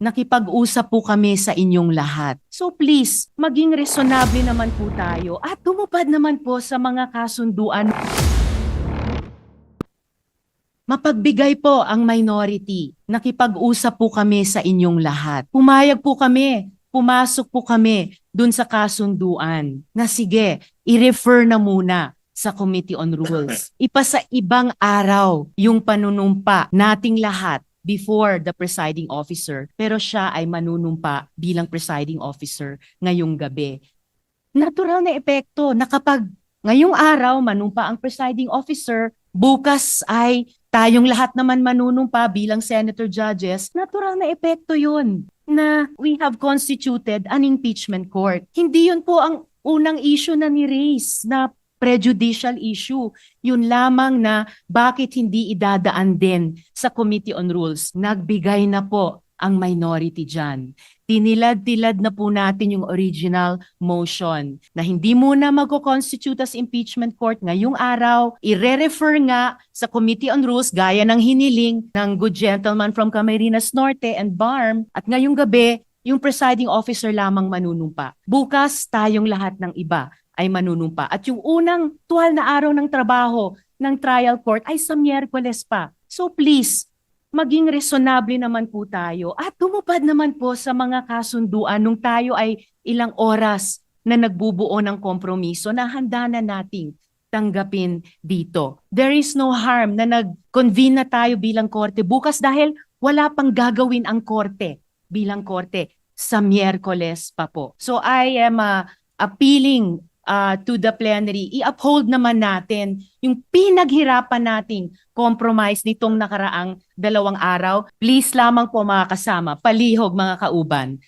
nakipag-usap po kami sa inyong lahat. So please, maging resonable naman po tayo at tumupad naman po sa mga kasunduan. Mapagbigay po ang minority. Nakipag-usap po kami sa inyong lahat. Pumayag po kami, pumasok po kami dun sa kasunduan na sige, i-refer na muna sa Committee on Rules. Ipa sa ibang araw yung panunumpa nating lahat before the presiding officer pero siya ay manunumpa bilang presiding officer ngayong gabi. Natural na epekto na kapag ngayong araw manumpa ang presiding officer, bukas ay tayong lahat naman manunumpa bilang senator judges, natural na epekto yun na we have constituted an impeachment court. Hindi yun po ang unang issue na ni-raise na prejudicial issue. Yun lamang na bakit hindi idadaan din sa Committee on Rules. Nagbigay na po ang minority dyan. Tinilad-tilad na po natin yung original motion na hindi muna mag-constitute as impeachment court ngayong araw, ire-refer nga sa Committee on Rules gaya ng hiniling ng good gentleman from Camarines Norte and BARM at ngayong gabi, yung presiding officer lamang manunumpa. Bukas, tayong lahat ng iba ay manunumpa. At yung unang tuwal na araw ng trabaho ng trial court ay sa Miyerkules pa. So please, maging resonable naman po tayo at tumupad naman po sa mga kasunduan nung tayo ay ilang oras na nagbubuo ng kompromiso na handa na nating tanggapin dito. There is no harm na nag-convene na tayo bilang korte bukas dahil wala pang gagawin ang korte bilang korte sa Miyerkules pa po. So I am uh, appealing uh, to the plenary, i-uphold naman natin yung pinaghirapan nating compromise nitong nakaraang dalawang araw. Please lamang po mga kasama, palihog mga kauban,